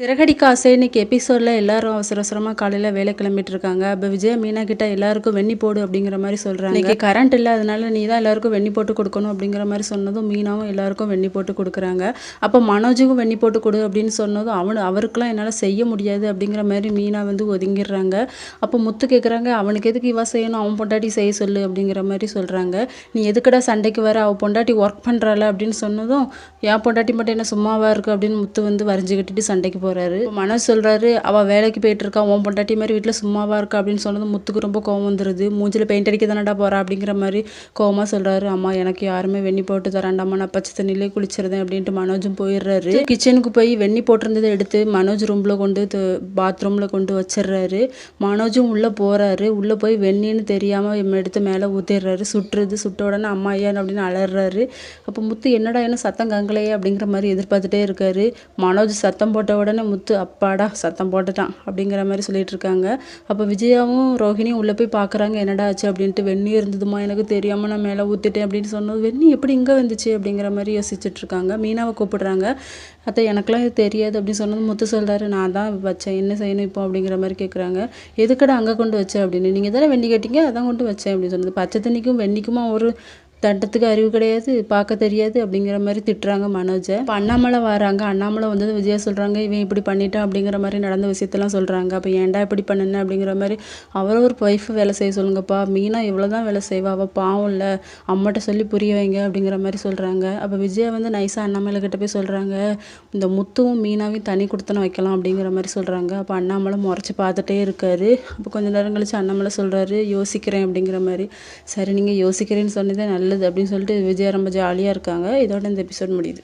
சிறகடிக்க ஆசை இன்னைக்கு எபிசோடில் எல்லாரும் அவசர அவசரமாக காலையில் வேலை கிளம்பிட்டு இருக்காங்க அப்போ விஜய மீனா கிட்ட எல்லாருக்கும் வெண்ணி போடு அப்படிங்கிற மாதிரி சொல்கிறாங்க இன்னைக்கு கரண்ட் இல்லை அதனால நீ தான் எல்லாருக்கும் வெண்ணி போட்டு கொடுக்கணும் அப்படிங்கிற மாதிரி சொன்னதும் மீனாவும் எல்லாருக்கும் வெண்ணி போட்டு கொடுக்குறாங்க. அப்போ மனோஜுக்கும் வெண்ணி போட்டு கொடு அப்படின்னு சொன்னதும் அவனு அவருக்கெல்லாம் என்னால் செய்ய முடியாது அப்படிங்கிற மாதிரி மீனா வந்து ஒதுங்கிடுறாங்க. அப்போ முத்து கேட்குறாங்க அவனுக்கு எதுக்கு இவா செய்யணும்? அவன் பொண்டாட்டி செய்ய சொல்லு அப்படிங்கிற மாதிரி சொல்கிறாங்க நீ எதுக்கடா சண்டைக்கு வர? அவள் பொண்டாட்டி ஒர்க் பண்ணுறாள் அப்படின்னு சொன்னதும் என் பொண்டாட்டி மட்டும் என்ன சும்மாவாக இருக்குது அப்படின்னு முத்து வந்து வரைஞ்சிக்கிட்டு சண்டைக்கு போகிறாரு மனோஜ் சொல்கிறாரு அவள் வேலைக்கு போயிட்டு இருக்கா உன் பொண்டாட்டி மாதிரி வீட்டில் சும்மாவா இருக்கா? அப்படின்னு சொன்னது முத்துக்கு ரொம்ப கோவம் வந்துடுது மூஞ்சில் பெயிண்ட் அடிக்க தானடா போகிறா அப்படிங்கிற மாதிரி கோவமாக சொல்கிறாரு அம்மா எனக்கு யாருமே வெண்ணி போட்டு தராண்டாம்மா நான் பச்சை தண்ணியிலே குளிச்சிருந்தேன் அப்படின்ட்டு மனோஜும் போயிடுறாரு. கிச்சனுக்கு போய் வெண்ணி போட்டிருந்ததை எடுத்து மனோஜ் ரூமில் கொண்டு பாத்ரூமில் கொண்டு வச்சிடுறாரு. மனோஜும் உள்ளே போகிறாரு உள்ளே போய் வெண்ணின்னு தெரியாமல் எடுத்து மேலே ஊற்றிடுறாரு சுட்டுறது சுட்ட உடனே அம்மா ஐயா அப்படின்னு அலறாரு. அப்போ முத்து என்னடா என்ன சத்தம் கங்கலையே? அப்படிங்கிற மாதிரி எதிர்பார்த்துட்டே இருக்காரு. மனோஜ் சத்தம் போட்ட உடனே முத்து அப்பாடா சத்தம் போட்டுட்டான் அப்படிங்கிற மாதிரி சொல்லிட்டு இருக்காங்க அப்போ விஜயாவும் ரோஹிணியும் உள்ளே போய் பார்க்குறாங்க என்னடா ஆச்சு? அப்படின்ட்டு வெண்ணி இருந்ததுமா எனக்கு தெரியாமல் நான் மேலே ஊற்றிட்டேன் அப்படின்னு சொன்னது வெந்நி எப்படி இங்கே வந்துச்சு? அப்படிங்கிற மாதிரி யோசிச்சுட்டு இருக்காங்க மீனாவை கூப்பிடுறாங்க அத்தை எனக்கெல்லாம் இது தெரியாது அப்படின்னு சொன்னது முத்து சொல்கிறாரு நான் தான் வச்சேன் என்ன செய்யணும் இப்போ? அப்படிங்கிற மாதிரி கேட்குறாங்க எதுக்கடா அங்கே கொண்டு வச்சேன் அப்படின்னு நீங்கள் தானே வெண்ணி கேட்டீங்க அதான் கொண்டு வச்சேன் அப்படின்னு சொன்னது. பச்சை தண்ணிக்கும் வெண்ணிக்குமா ஒரு தண்டத்துக்கு அறிவு கிடையாது பார்க்க தெரியாது அப்படிங்கிற மாதிரி திட்டுறாங்க மனோஜை. இப்போ அண்ணாமலை வராங்க அண்ணாமலை வந்தது விஜயா சொல்கிறாங்க இவன் இப்படி பண்ணிட்டான் அப்படிங்கிற மாதிரி நடந்த விஷயத்தெல்லாம் சொல்கிறாங்க அப்போ ஏன்டா இப்படி பண்ணுன அப்படிங்கிற மாதிரி அவரை ஒரு ஒய்ஃப் வேலை செய்ய சொல்லுங்கப்பா மீனா இவ்வளோ தான் வேலை செய்வா அவள் பாவம் இல்லை அம்மாட்ட சொல்லி புரிய வைங்க அப்படிங்கிற மாதிரி சொல்கிறாங்க அப்போ விஜயா வந்து நைஸாக அண்ணாமலை கிட்ட போய் சொல்கிறாங்க இந்த முத்துவும் மீனாவையும் தனி கொடுத்தன வைக்கலாம் அப்படிங்கிற மாதிரி சொல்கிறாங்க அப்போ அண்ணாமலை முறைச்சி பார்த்துட்டே இருக்காரு. அப்போ கொஞ்ச நேரம் கழிச்சு அண்ணாமலை சொல்கிறாரு யோசிக்கிறேன் அப்படிங்கிற மாதிரி. சரி நீங்கள் யோசிக்கிறேன்னு சொன்னதே நல்ல நல்லது அப்படின்னு சொல்லிட்டு விஜயா ரொம்ப ஜாலியாக இருக்காங்க. இதோட இந்த எபிசோட் முடியுது.